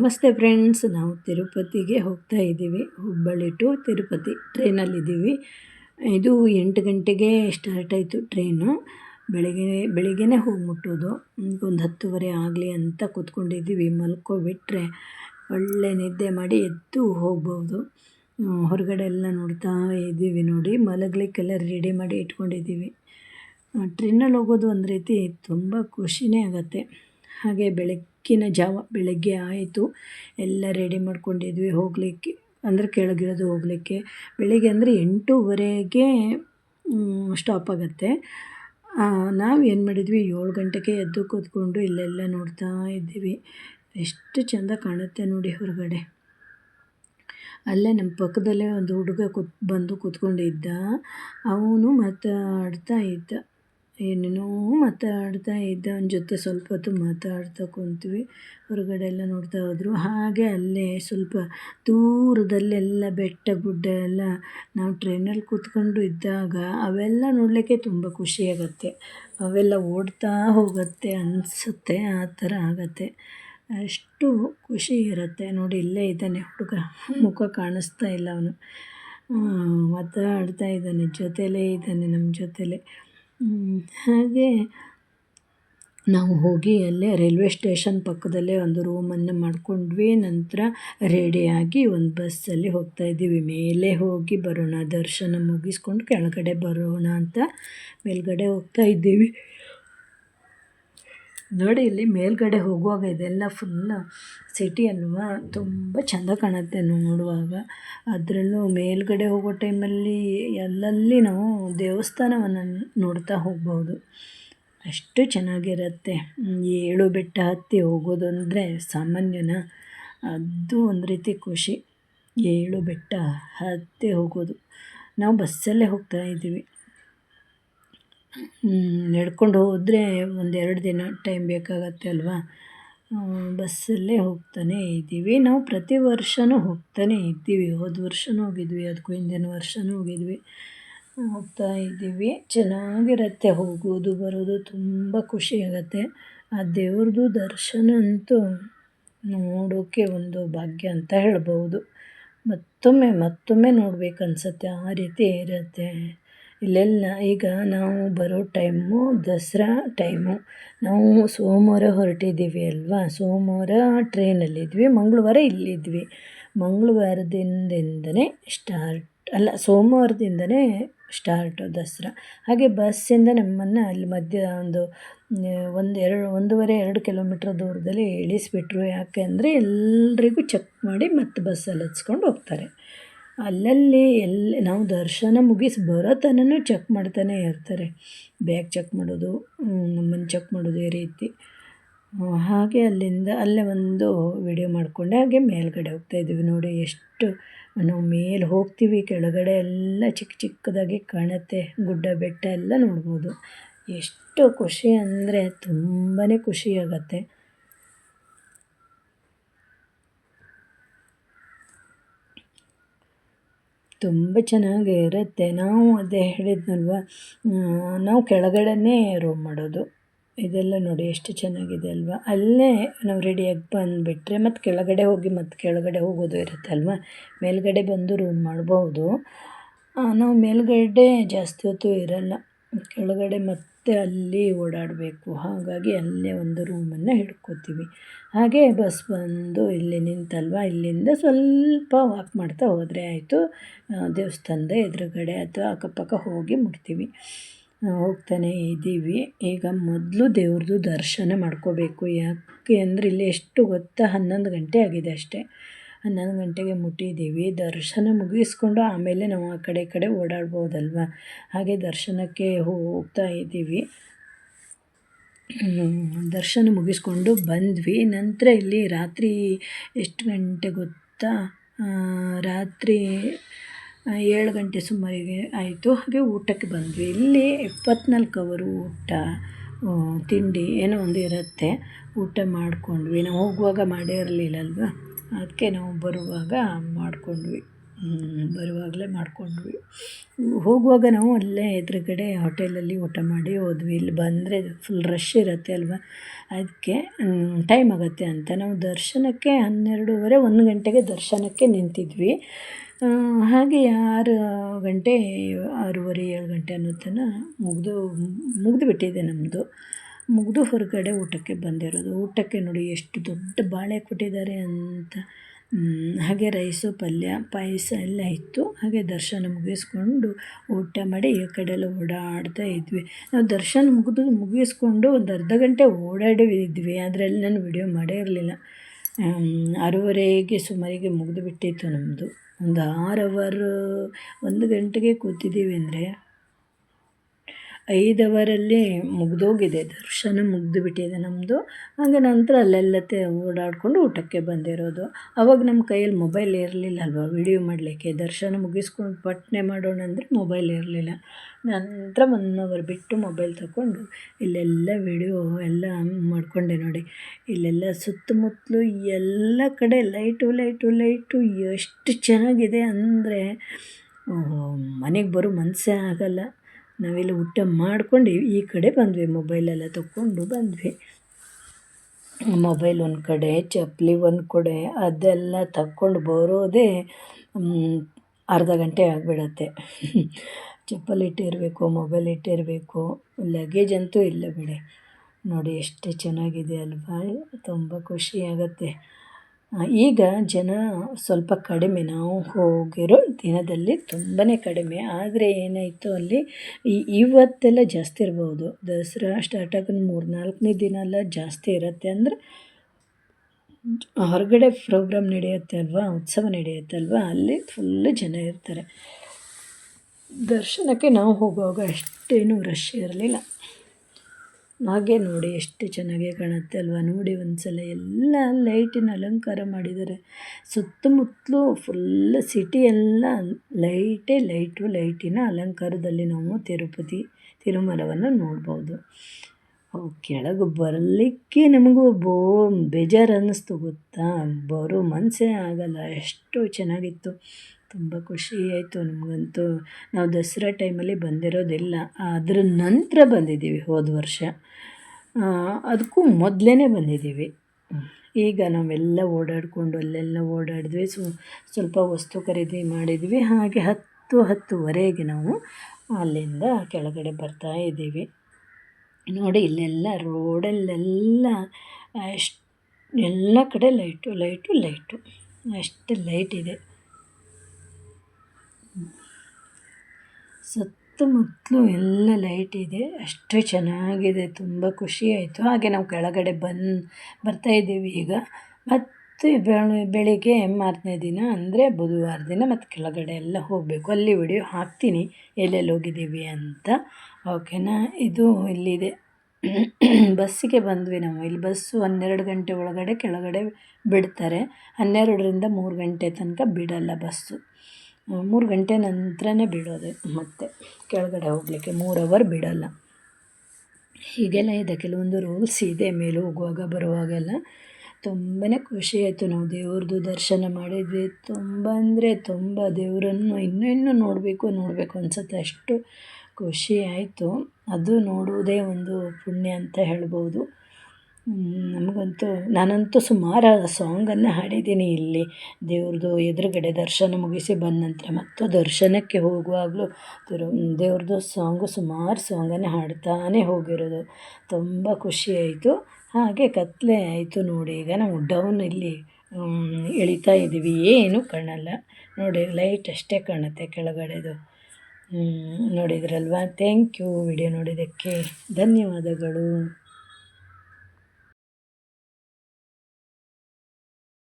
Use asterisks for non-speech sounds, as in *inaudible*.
ನಮಸ್ತೆ ಫ್ರೆಂಡ್ಸ್, ನಾವು ತಿರುಪತಿಗೆ ಹೋಗ್ತಾ ಇದ್ದೀವಿ. ಹುಬ್ಬಳ್ಳಿ ಟು ತಿರುಪತಿ ಟ್ರೈನಲ್ಲಿದ್ದೀವಿ. ಇದು ಎಂಟು ಗಂಟೆಗೆ ಸ್ಟಾರ್ಟ್ ಆಯಿತು ಟ್ರೈನು. ಬೆಳಗ್ಗೆ ಬೆಳಿಗ್ಗೆ ಹೋಗಿ ಮುಟ್ಟೋದು. ಒಂದು ಹತ್ತುವರೆ ಆಗಲಿ ಅಂತ ಕೂತ್ಕೊಂಡಿದ್ದೀವಿ. ಮಲ್ಕೋಬಿಟ್ರೆ ಒಳ್ಳೆ ನಿದ್ದೆ ಮಾಡಿ ಎದ್ದು ಹೋಗ್ಬೋದು. ಹೊರಗಡೆ ಎಲ್ಲ ನೋಡ್ತಾ ಇದ್ದೀವಿ ನೋಡಿ. ಮಲಗಲಿಕ್ಕೆಲ್ಲ ರೆಡಿ ಮಾಡಿ ಇಟ್ಕೊಂಡಿದ್ದೀವಿ. ಟ್ರೈನಲ್ಲಿ ಹೋಗೋದು ಒಂದು ರೀತಿ ತುಂಬ ಖುಷಿನೇ ಆಗುತ್ತೆ. ಹಾಗೆ ಬೆಳಗ್ಗಿನ ಜಾವ, ಬೆಳಗ್ಗೆ ಆಯಿತು. ಎಲ್ಲ ರೆಡಿ ಮಾಡ್ಕೊಂಡಿದ್ವಿ ಹೋಗಲಿಕ್ಕೆ. ಅಂದರೆ ಕೆಳಗಿರೋದು ಹೋಗಲಿಕ್ಕೆ. ಬೆಳಿಗ್ಗೆ ಅಂದರೆ ಎಂಟೂವರೆಗೆ ಸ್ಟಾಪ್ ಆಗುತ್ತೆ. ನಾವು ಏನು ಮಾಡಿದ್ವಿ, ಏಳು ಗಂಟೆಗೆ ಎದ್ದು ಕೂತ್ಕೊಂಡು ಇಲ್ಲೆಲ್ಲ ನೋಡ್ತಾ ಇದ್ದೀವಿ. ಎಷ್ಟು ಚೆಂದ ಕಾಣುತ್ತೆ ನೋಡಿ ಹೊರಗಡೆ. ಅಲ್ಲೇ ನಮ್ಮ ಪಕ್ಕದಲ್ಲೇ ಒಂದು ಹುಡುಗ ಕೂತ್, ಬಂದು ಕೂತ್ಕೊಂಡಿದ್ದ. ಅವನು ಮಾತಾಡ್ತಾ ಇದ್ದ. ಏನೇನೋ ಮಾತಾಡ್ತಾ ಇದ್ದ. ಅವನ ಜೊತೆ ಸ್ವಲ್ಪ ಹೊತ್ತು ಮಾತಾಡ್ತಾ ಕುಂತ್ವಿ. ಹೊರಗಡೆ ಎಲ್ಲ ನೋಡ್ತಾ ಹೋದರು. ಹಾಗೆ ಅಲ್ಲೇ ಸ್ವಲ್ಪ ದೂರದಲ್ಲೆಲ್ಲ ಬೆಟ್ಟ ಗುಡ್ಡ ಎಲ್ಲ ನಾವು ಟ್ರೈನಲ್ಲಿ ಕೂತ್ಕೊಂಡು ಇದ್ದಾಗ ಅವೆಲ್ಲ ನೋಡಲಿಕ್ಕೆ ತುಂಬ ಖುಷಿಯಾಗತ್ತೆ ಅವೆಲ್ಲ ಓಡ್ತಾ ಹೋಗುತ್ತೆ ಅನಿಸುತ್ತೆ, ಆ ಥರ ಆಗತ್ತೆ. ಅಷ್ಟು ಖುಷಿ ಇರುತ್ತೆ. ನೋಡಿ, ಇಲ್ಲೇ ಇದ್ದಾನೆ ಹುಡುಗ. ಮುಖ ಕಾಣಿಸ್ತಾ ಇಲ್ಲ ಅವನು. ಮಾತಾಡ್ತಾ ಇದ್ದಾನೆ. ಜೊತೆಲೇ ಇದ್ದಾನೆ ನಮ್ಮ ಜೊತೆಲೇ. ಹಾಗೆ ನಾವು ಹೋಗಿ ಅಲ್ಲೇ ರೈಲ್ವೆ ಸ್ಟೇಷನ್ ಪಕ್ಕದಲ್ಲೇ ಒಂದು ರೂಮನ್ನು ಮಾಡಿಕೊಂಡ್ವಿ. ನಂತರ ರೆಡಿಯಾಗಿ ಒಂದು ಬಸ್ಸಲ್ಲಿ ಹೋಗ್ತಾ ಇದ್ದೀವಿ. ಮೇಲೆ ಹೋಗಿ ಬರೋಣ, ದರ್ಶನ ಮುಗಿಸ್ಕೊಂಡು ಕೆಳಗಡೆ ಬರೋಣ ಅಂತ ಮೇಲ್ಗಡೆ ಹೋಗ್ತಾ ಇದ್ದೀವಿ. ನೋಡಿ ಇಲ್ಲಿ ಮೇಲ್ಗಡೆ ಹೋಗುವಾಗ ಇದೆಲ್ಲ ಫುಲ್ ಸಿಟಿ ಅಲ್ವಾ ತುಂಬ ಚೆಂದ ಕಾಣುತ್ತೆ ನೋಡುವಾಗ. ಅದರಲ್ಲೂ ಮೇಲ್ಗಡೆ ಹೋಗೋ ಟೈಮಲ್ಲಿ ಎಲ್ಲಲ್ಲಿ ನಾವು ದೇವಸ್ಥಾನವನ್ನು ನೋಡ್ತಾ ಹೋಗ್ಬೋದು. ಅಷ್ಟು ಚೆನ್ನಾಗಿರುತ್ತೆ. ಏಳು ಬೆಟ್ಟ ಹತ್ತಿ ಹೋಗೋದು ಅಂದರೆ ಸಾಮಾನ್ಯನ ಅದು ಒಂದು ರೀತಿ ಖುಷಿ. ಏಳು ಬೆಟ್ಟ ಹತ್ತಿ ಹೋಗೋದು. ನಾವು ಬಸ್ಸಲ್ಲೇ ಹೋಗ್ತಾ ಇದ್ದೀವಿ. ನಡ್ಕೊಂಡು ಹೋದರೆ ಒಂದೆರಡು ದಿನ ಟೈಮ್ ಬೇಕಾಗತ್ತೆ ಅಲ್ವಾ? ಬಸ್ಸಲ್ಲೇ ಹೋಗ್ತಾನೆ ಇದ್ದೀವಿ. ನಾವು ಪ್ರತಿ ವರ್ಷವೂ ಹೋಗ್ತಾನೆ ಇದ್ದೀವಿ. ಹೋದ ವರ್ಷವೂ ಹೋಗಿದ್ವಿ ಅದಕ್ಕೂ ಹಿಂದಿನ ವರ್ಷವೂ ಹೋಗಿದ್ವಿ. ಹೋಗ್ತಾ ಇದ್ದೀವಿ. ಚೆನ್ನಾಗಿರುತ್ತೆ, ಹೋಗೋದು, ಬರೋದು ತುಂಬ ಖುಷಿ ಆಗುತ್ತೆ. ಆ ದೇವ್ರದ್ದು ದರ್ಶನ ಅಂತೂ ನೋಡೋಕ್ಕೆ ಒಂದು ಭಾಗ್ಯ ಅಂತ ಹೇಳ್ಬೋದು ಮತ್ತೊಮ್ಮೆ ಮತ್ತೊಮ್ಮೆ ನೋಡ್ಬೇಕು ಅನಿಸುತ್ತೆ ಆ ರೀತಿ ಇರುತ್ತೆ. ಇಲ್ಲೆಲ್ಲ ಈಗ ನಾವು ಬರೋ ಟೈಮು ದಸರಾ ಟೈಮು. ನಾವು ಸೋಮವಾರ ಹೊರಟಿದ್ದೀವಿ ಅಲ್ವಾ? ಸೋಮವಾರ ಟ್ರೈನಲ್ಲಿದ್ವಿ, ಮಂಗಳವಾರ ಇಲ್ಲಿದ್ವಿ. ಮಂಗಳವಾರದಿಂದಿಂದನೇ ಸ್ಟಾರ್ಟ್, ಅಲ್ಲ ಸೋಮವಾರದಿಂದನೇ ಸ್ಟಾರ್ಟು ದಸರಾ. ಹಾಗೆ ಬಸ್ಸಿಂದ ನಮ್ಮನ್ನು ಅಲ್ಲಿ ಮಧ್ಯ ಒಂದು ಒಂದು ಎರಡು, ಒಂದೂವರೆ, ಎರಡು ಕಿಲೋಮೀಟ್ರ್ ದೂರದಲ್ಲಿ ಇಳಿಸಿಬಿಟ್ರು. ಯಾಕೆ ಅಂದರೆ ಎಲ್ರಿಗೂ ಚೆಕ್ ಮಾಡಿ ಮತ್ತೆ ಬಸ್ಸಲ್ಲಿ ಹಚ್ಕೊಂಡು ಹೋಗ್ತಾರೆ. ಅಲ್ಲಲ್ಲಿ ಎಲ್ಲಿ ನಾವು ದರ್ಶನ ಮುಗಿಸಿ ಬರೋ ಚೆಕ್ ಮಾಡ್ತಾನೆ ಇರ್ತಾರೆ. ಬ್ಯಾಗ್ ಚೆಕ್ ಮಾಡೋದು ನಮ್ಮನ್ನು ಚೆಕ್ ಮಾಡೋದು ಈ ರೀತಿ. ಹಾಗೆ ಅಲ್ಲಿಂದ ಅಲ್ಲೇ ಒಂದು ವಿಡಿಯೋ ಮಾಡಿಕೊಂಡೆ, ಹಾಗೆ ಮೇಲ್ಗಡೆ ಹೋಗ್ತಾಯಿದ್ದೀವಿ ನೋಡಿ ಎಷ್ಟು, ನಾವು ಮೇಲೆ ಹೋಗ್ತೀವಿ, ಕೆಳಗಡೆ ಎಲ್ಲ ಚಿಕ್ಕ ಚಿಕ್ಕದಾಗಿ ಕಾಣುತ್ತೆ, ಗುಡ್ಡ ಬೆಟ್ಟ ಎಲ್ಲ ನೋಡ್ಬೋದು. ಎಷ್ಟು ಖುಷಿ ಅಂದರೆ ತುಂಬಾ ಖುಷಿಯಾಗತ್ತೆ ತುಂಬ ಚೆನ್ನಾಗಿ ಇರುತ್ತೆ. ನಾವು ಅದೇ ಹೇಳಿದ್ನಲ್ವ? ನಾವು ಕೆಳಗಡೆನೇ ರೂಮ್ ಮಾಡೋದು. ಇದೆಲ್ಲ ನೋಡಿ ಎಷ್ಟು ಚೆನ್ನಾಗಿದೆ ಅಲ್ವಾ? ಅಲ್ಲೇ ನಾವು ರೆಡಿಯಾಗಿ ಬಂದುಬಿಟ್ರೆ ಮತ್ತು ಕೆಳಗಡೆ ಹೋಗಿ ಮತ್ತು ಕೆಳಗಡೆ ಹೋಗೋದು ಇರುತ್ತೆ ಅಲ್ವಾ? ಮೇಲ್ಗಡೆ ಬಂದು ರೂಮ್ ಮಾಡ್ಬೋದು. ನಾವು ಮೇಲ್ಗಡೆ ಜಾಸ್ತಿ ಹೊತ್ತು ಇರಲ್ಲ. ಕೆಳಗಡೆ ಮತ್ತು ಅಲ್ಲಿ ಓಡಾಡಬೇಕು. ಹಾಗಾಗಿ ಅಲ್ಲೇ ಒಂದು ರೂಮನ್ನು ಹಿಡ್ಕೋತೀವಿ. ಹಾಗೆ ಬಸ್ ಬಂದು ಇಲ್ಲಿ ನಿಂತಲ್ವ? ಇಲ್ಲಿಂದ ಸ್ವಲ್ಪ ವಾಕ್ ಮಾಡ್ತಾ ಹೋದರೆ ಆಯಿತು. ದೇವಸ್ಥಾನದ ಎದುರುಗಡೆ ಅಥವಾ ಅಕ್ಕಪಕ್ಕ ಹೋಗಿ ಮುಟ್ತೀವಿ. ಹೋಗ್ತಾನೆ ಇದ್ದೀವಿ. ಈಗ ಮೊದಲು ದೇವ್ರದ್ದು ದರ್ಶನ ಮಾಡ್ಕೋಬೇಕು. ಯಾಕೆ ಅಂದರೆ ಇಲ್ಲಿ ಎಷ್ಟು ಗೊತ್ತಾ ಹನ್ನೊಂದು ಗಂಟೆ ಆಗಿದೆ ಅಷ್ಟೇ. ಹನ್ನೊಂದು ಗಂಟೆಗೆ ಮುಟ್ಟಿದ್ದೀವಿ. ದರ್ಶನ ಮುಗಿಸ್ಕೊಂಡು ಆಮೇಲೆ ನಾವು ಆ ಕಡೆ ಈ ಕಡೆ ಓಡಾಡ್ಬೋದಲ್ವ? ಹಾಗೆ ದರ್ಶನಕ್ಕೆ ಹೋಗ್ತಾ ಇದ್ದೀವಿ. ದರ್ಶನ ಮುಗಿಸ್ಕೊಂಡು ಬಂದ್ವಿ. ನಂತರ ಇಲ್ಲಿ ರಾತ್ರಿ ಎಷ್ಟು ಗಂಟೆ ಗೊತ್ತಾ? ರಾತ್ರಿ ಏಳು ಗಂಟೆ ಸುಮಾರಿಗೆ ಆಯಿತು. ಹಾಗೆ ಊಟಕ್ಕೆ ಬಂದ್ವಿ. ಇಲ್ಲಿ ಎಪ್ಪತ್ನಾಲ್ಕು ಅವರು ಊಟ ತಿಂಡಿ ಏನೋ ಒಂದು ಇರುತ್ತೆ. ಊಟ ಮಾಡಿಕೊಂಡ್ವಿ. ನಾವು ಹೋಗುವಾಗ ಮಾಡೇ ಇರಲಿಲ್ಲಲ್ವ ಅದಕ್ಕೆ ನಾವು ಬರುವಾಗ ಮಾಡಿಕೊಂಡ್ವಿ. ಬರುವಾಗಲೇ ಮಾಡಿಕೊಂಡ್ವಿ. ಹೋಗುವಾಗ ನಾವು ಅಲ್ಲೇ ಎದುರುಗಡೆ ಹೋಟೆಲಲ್ಲಿ ಊಟ ಮಾಡಿ ಹೋದ್ವಿ. ಇಲ್ಲಿ ಬಂದರೆ ಫುಲ್ ರಶ್ ಇರುತ್ತೆ ಅಲ್ವಾ? ಅದಕ್ಕೆ ಟೈಮ್ ಆಗುತ್ತೆ ಅಂತ. ನಾವು ದರ್ಶನಕ್ಕೆ ಹನ್ನೆರಡೂವರೆ, ಒಂದು ಗಂಟೆಗೆ ದರ್ಶನಕ್ಕೆ ನಿಂತಿದ್ವಿ. ಹಾಗೆ ಆರು ಗಂಟೆ, ಆರೂವರೆ, ಏಳು ಗಂಟೆ ಅನ್ನೋ ತನಕ ಮುಗಿದು ಮುಗಿದು ಬಿಟ್ಟಿದೆ ನಮ್ಮದು ಮುಗಿದು ಹೊರಗಡೆ ಊಟಕ್ಕೆ ಬಂದಿರೋದು. ಊಟಕ್ಕೆ ನೋಡಿ ಎಷ್ಟು ದೊಡ್ಡ ಬಾಳೆ ಕೊಟ್ಟಿದ್ದಾರೆ ಅಂತ. ಹಾಗೆ ರೈಸು, ಪಲ್ಯ, ಪಾಯಸ ಎಲ್ಲ ಇತ್ತು. ಹಾಗೆ ದರ್ಶನ ಮುಗಿಸ್ಕೊಂಡು ಊಟ ಮಾಡಿ ಈ ಕಡೆ ಎಲ್ಲ ಓಡಾಡ್ತಾ ಇದ್ವಿ. ನಾವು ದರ್ಶನ ಮುಗಿದು ಮುಗಿಸ್ಕೊಂಡು ಒಂದು ಅರ್ಧ ಗಂಟೆ ಓಡಾಡಿದ್ವಿ ಅದರಲ್ಲಿ ನಾನು ವಿಡಿಯೋ ಮಾಡೇ ಇರಲಿಲ್ಲ. ಆರೂವರೆಗೆ ಸುಮಾರಿಗೆ ಮುಗಿದು ಬಿಟ್ಟಿತ್ತು ನಮ್ಮದು ಒಂದು ಆರು ಅವರು ಒಂದು ಗಂಟೆಗೆ ಕೂತಿದ್ದೀವಿ ಅಂದರೆ ಐದು ಅವರಲ್ಲಿ ಮುಗಿದೋಗಿದೆ, ದರ್ಶನ ಮುಗಿದು ಬಿಟ್ಟಿದೆ ನಮ್ಮದು ಹಾಗೆ ನಂತರ ಅಲ್ಲೆಲ್ಲ ಓಡಾಡಿಕೊಂಡು ಊಟಕ್ಕೆ ಬಂದಿರೋದು. ಅವಾಗ ನಮ್ಮ ಕೈಯಲ್ಲಿ ಮೊಬೈಲ್ ಇರಲಿಲ್ಲ ಅಲ್ವಾ ವಿಡಿಯೋ ಮಾಡಲಿಕ್ಕೆ? ದರ್ಶನ ಮುಗಿಸ್ಕೊಂಡು ಪಟ್ನೆ ಮಾಡೋಣ ಅಂದರೆ ಮೊಬೈಲ್ ಇರಲಿಲ್ಲ. ನಂತರ ಒನ್ ಅವರ್ ಬಿಟ್ಟು ಮೊಬೈಲ್ ತಗೊಂಡು ಇಲ್ಲೆಲ್ಲ ವಿಡಿಯೋ ಎಲ್ಲ ಮಾಡಿಕೊಂಡೆ ನೋಡಿ. ಇಲ್ಲೆಲ್ಲ ಸುತ್ತಮುತ್ತಲು ಎಲ್ಲ ಕಡೆ ಲೈಟು ಲೈಟು ಲೈಟು ಎಷ್ಟು ಚೆನ್ನಾಗಿದೆ ಅಂದರೆ ಮನೆಗೆ ಬರೋ ಮನಸ್ಸೇ ಆಗೋಲ್ಲ. ನಾವೆಲ್ಲ ಊಟ ಮಾಡ್ಕೊಂಡು ಈ ಕಡೆ ಬಂದ್ವಿ ಮೊಬೈಲೆಲ್ಲ ತಗೊಂಡು ಬಂದ್ವಿ. ಮೊಬೈಲ್ ಒಂದು ಕಡೆ ಚಪ್ಪಲಿ ಒಂದು ಕಡೆ, ಅದೆಲ್ಲ ತಕ್ಕೊಂಡು ಬರೋದೇ ಅರ್ಧ ಗಂಟೆ ಆಗಿಬಿಡತ್ತೆ. ಚಪ್ಪಲಿ ಇಟ್ಟಿರಬೇಕು ಮೊಬೈಲ್ ಇಟ್ಟಿರಬೇಕು. ಲಗೇಜ್ ಅಂತೂ ಇಲ್ಲ ಬಿಡಿ. ನೋಡಿ, ಎಷ್ಟು ಚೆನ್ನಾಗಿದೆ ಅಲ್ವಾ? ತುಂಬ ಖುಷಿ ಈಗ ಜನ ಸ್ವಲ್ಪ ಕಡಿಮೆ. ನಾವು ಹೋಗಿರೋ ದಿನದಲ್ಲಿ ತುಂಬಾ ಕಡಿಮೆ. ಆದರೆ ಏನಾಯಿತು ಅಲ್ಲಿ ಇವತ್ತೆಲ್ಲ ಜಾಸ್ತಿ ಇರ್ಬೋದು. ದಸರಾ ಸ್ಟಾರ್ಟ್ ಆಗೋದು ಮೂರು ನಾಲ್ಕನೇ ದಿನ ಎಲ್ಲ ಜಾಸ್ತಿ ಇರುತ್ತೆ ಅಂದರೆ ಹೊರಗಡೆ ಪ್ರೋಗ್ರಾಮ್ ನಡೆಯುತ್ತೆ ಅಲ್ವಾ, ಉತ್ಸವ ನಡೆಯುತ್ತೆ ಅಲ್ವಾ, ಅಲ್ಲಿ ಫುಲ್ಲು ಜನ ಇರ್ತಾರೆ. ದರ್ಶನಕ್ಕೆ ನಾವು ಹೋಗುವಾಗ ಅಷ್ಟೇನು ರಶ್ ಇರಲಿಲ್ಲ. ಹಾಗೆ ನೋಡಿ ಎಷ್ಟು ಚೆನ್ನಾಗಿ ಕಾಣುತ್ತೆ ಅಲ್ವಾ? ನೋಡಿ ಒಂದು ಸಲ ಎಲ್ಲ ಲೈಟಿನ ಅಲಂಕಾರ ಮಾಡಿದ್ದಾರೆ. ಸುತ್ತಮುತ್ತಲೂ ಫುಲ್ ಸಿಟಿ ಎಲ್ಲ ಲೈಟೇ ಲೈಟು ಲೈಟಿನ ಅಲಂಕಾರದಲ್ಲಿ ನಾವು ತಿರುಪತಿ ತಿರುಮಲವನ್ನು ನೋಡ್ಬೋದು. ಕೆಳಗೆ ಬರಲಿಕ್ಕೆ ನಮಗೂ ಬೋ ಬೇಜಾರು ಅನ್ನಿಸ್ತು ಗೊತ್ತಾ? ಬರೋ ಮನಸ್ಸೇ ಆಗಲ್ಲ. ಎಷ್ಟು ಚೆನ್ನಾಗಿತ್ತು. ತುಂಬ ಖುಷಿ ಆಯಿತು ನಮಗಂತೂ. ನಾವು ದಸರಾ ಟೈಮಲ್ಲಿ ಬಂದಿರೋದಿಲ್ಲ ಅದರ ನಂತರ ಬಂದಿದ್ದೀವಿ ಹೋದ ವರ್ಷ. ಅದಕ್ಕೂ ಮೊದಲೇ ಬಂದಿದ್ದೀವಿ. ಈಗ ನಾವೆಲ್ಲ ಓಡಾಡಿಕೊಂಡು ಅಲ್ಲೆಲ್ಲ ಓಡಾಡಿದ್ವಿ. ಸ್ವಲ್ಪ ವಸ್ತು ಖರೀದಿ ಮಾಡಿದ್ವಿ. ಹಾಗೆ ಹತ್ತು ಹತ್ತುವರೆಗೆ ನಾವು ಅಲ್ಲಿಂದ ಕೆಳಗಡೆ ಬರ್ತಾ ಇದ್ದೀವಿ. ನೋಡಿ, ಇಲ್ಲೆಲ್ಲ ರೋಡಲ್ಲೆಲ್ಲ ಎಷ್ಟು ಎಲ್ಲ ಕಡೆ ಲೈಟು ಲೈಟು ಲೈಟು. ಅಷ್ಟು ಲೈಟ್ ಇದೆ. ಸುತ್ತಮುತ್ತಲೂ ಎಲ್ಲ ಲೈಟ್ ಇದೆ. ಅಷ್ಟು ಚೆನ್ನಾಗಿದೆ. ತುಂಬ ಖುಷಿ ಆಯಿತು. ಹಾಗೆ ನಾವು ಕೆಳಗಡೆ ಬಂದು ಬರ್ತಾಯಿದ್ದೀವಿ ಈಗ. ಮತ್ತು ಬೆಳಿಗ್ಗೆ ಮಾರನೇ ದಿನ ಅಂದರೆ ಬುಧವಾರ ದಿನ ಮತ್ತು ಕೆಳಗಡೆ ಎಲ್ಲ ಹೋಗಬೇಕು. ಅಲ್ಲಿ ವಿಡಿಯೋ ಹಾಕ್ತೀನಿ. ಎಲ್ಲೆಲ್ಲಿ ಹೋಗಿದ್ದೀವಿ ಅಂತ. ಓಕೆನಾ ಇದು ಇಲ್ಲಿದೆ. *coughs* ಬಸ್ಸಿಗೆ ಬಂದ್ವಿ ನಾವು. ಇಲ್ಲಿ ಬಸ್ಸು ಹನ್ನೆರಡು ಗಂಟೆ ಒಳಗಡೆ, ಕೆಳಗಡೆ ಬಿಡ್ತಾರೆ. ಹನ್ನೆರಡರಿಂದ ಮೂರು ಗಂಟೆ ತನಕ ಬಿಡಲ್ಲ ಬಸ್ಸು. ಮೂರು ಗಂಟೆ ನಂತರನೇ ಬಿಡೋದು ಮತ್ತೆ ಕೆಳಗಡೆ ಹೋಗಲಿಕ್ಕೆ ಮೂರು ಅವರ್ ಬಿಡಲ್ಲ. ಹೀಗೆಲ್ಲ ಇದೆ. ಕೆಲವೊಂದು ರೂಲ್ಸ್ ಇದೆ ಮೇಲೆ ಹೋಗುವಾಗ, ಬರುವಾಗೆಲ್ಲ. ತುಂಬಾ ಖುಷಿ ಆಯಿತು ನಾವು ದೇವ್ರದ್ದು ದರ್ಶನ ಮಾಡಿದ್ವಿ ತುಂಬ ಅಂದರೆ ತುಂಬ ದೇವರನ್ನು ಇನ್ನೂ ಇನ್ನೂ ನೋಡಬೇಕು ನೋಡಬೇಕು ಅನ್ಸುತ್ತೆ. ಅಷ್ಟು ಖುಷಿ ಆಯಿತು. ಅದು ನೋಡುವುದೇ ಒಂದು ಪುಣ್ಯ ಅಂತ ಹೇಳ್ಬೋದು. ನಮಗಂತೂ, ನಾನಂತೂ ಸುಮಾರು ಸಾಂಗನ್ನು ಹಾಡಿದ್ದೀನಿ ಇಲ್ಲಿ. ದೇವ್ರದ್ದು ಎದುರುಗಡೆ ದರ್ಶನ ಮುಗಿಸಿ ಬಂದ ನಂತರ ಮತ್ತು ದರ್ಶನಕ್ಕೆ ಹೋಗುವಾಗಲೂ ತಿರು ದೇವ್ರದ್ದು ಸಾಂಗು ಸುಮಾರು ಸಾಂಗನ್ನು ಹಾಡ್ತಾನೆ ಹೋಗಿರೋದು. ತುಂಬ ಖುಷಿ ಆಯಿತು. ಹಾಗೆ ಕತ್ತಲೆ ಆಯಿತು ನೋಡಿ, ಈಗ ನಾವು ಡೌನ್ ಇಲ್ಲಿ ಇಳಿತಾ ಇದ್ದೀವಿ. ಏನೂ ಕಾಣಲ್ಲ. ನೋಡಿ ಲೈಟ್ ಅಷ್ಟೇ ಕಾಣುತ್ತೆ ಕೆಳಗಡೆದು. ನೋಡಿದ್ರಲ್ವಾ? ಥ್ಯಾಂಕ್ ಯು ವಿಡಿಯೋ ನೋಡಿದ್ದಕ್ಕೆ ಧನ್ಯವಾದಗಳು.